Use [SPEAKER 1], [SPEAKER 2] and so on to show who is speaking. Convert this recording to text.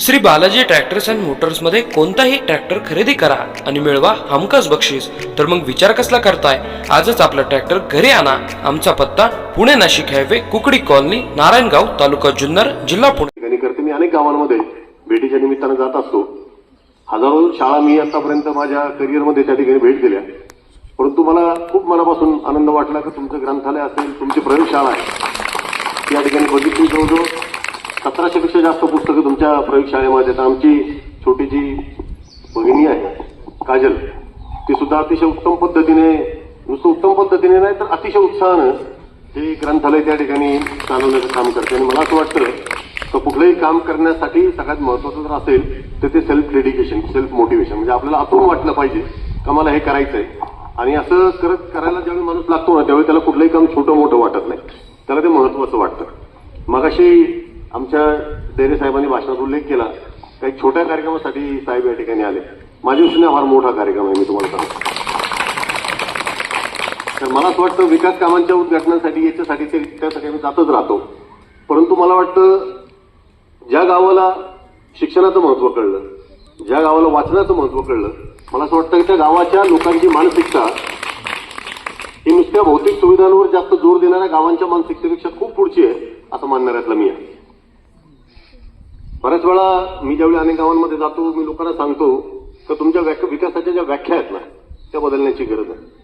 [SPEAKER 1] Shri Balaji tractors and मोटर्समध्ये कोणताही tractor खरेदी करा आणि मिळवा हमखास बक्षीस. तर मग विचार कसला करताय? आजच आपला ट्रॅक्टर घरी आणा. आमचा पत्ता पुणे नाशिक हायवे कुकडी कॉलनी नारायणगाव तालुका जुन्नर जिल्हा पुणे.
[SPEAKER 2] करते मी अनेक गावांमध्ये भेटीच्या निमित्तानं जात असतो. हजारो शाळा मी आतापर्यंत माझ्या करिअरमध्ये त्या ठिकाणी भेट दिल्या. परंतु मला खूप मनापासून आनंद वाटला की तुमचं ग्रंथालय असेल तुमची प्रयोगशाळा आहे. या ठिकाणी बघितली जवळजवळ सतराशे पेक्षा जास्त पुस्तकं तुमच्या प्रयोगशाळेमध्ये आहेत. आमची छोटी जी भगिनी आहे काजल ती सुद्धा अतिशय उत्तम पद्धतीने नुसतं उत्तम पद्धतीने नाही तर अतिशय उत्साहानं हे ग्रंथालय त्या ठिकाणी चालवण्याचं काम करते. आणि मला असं वाटतं तर कुठलंही काम करण्यासाठी सगळ्यात महत्वाचं जर असेल तर ते सेल्फ डेडिकेशन सेल्फ मोटिवेशन म्हणजे आपल्याला आतून वाटलं पाहिजे का मला हे करायचं आहे आणि असं करत करायला ज्यावेळी माणूस लागतो ना त्यावेळी त्याला कुठलंही काम छोटं मोठं वाटत नाही. त्याला ते महत्वाचं वाटतं. मगाशी आमच्या डेरे साहेबांनी भाषणात उल्लेख केला काही छोट्या कार्यक्रमासाठी साहेब या ठिकाणी आले. माझ्या दृष्टीने फार मोठा कार्यक्रम आहे मी तुम्हाला सांगतो. तर मला असं वाटतं विकास कामांच्या उद्घाटनासाठी याच्यासाठी ते त्यासाठी मी जातच राहतो. परंतु मला वाटतं ज्या गावाला शिक्षणाचं महत्त्व कळलं ज्या गावाला वाचनाचं महत्त्व कळलं मला असं वाटतं की त्या गावाच्या लोकांची मानसिकता ही नुसत्या भौतिक सुविधांवर जास्त जोर देणाऱ्या गावांच्या मानसिकतेपेक्षा खूप पुढची आहे असं मानणाऱ्यातला मी आहे. बऱ्याच वेळा मी ज्यावेळी अनेक गावांमध्ये जातो मी लोकांना सांगतो तर तुमच्या विकासाच्या ज्या व्याख्या आहेत ना त्या बदलण्याची गरज आहे.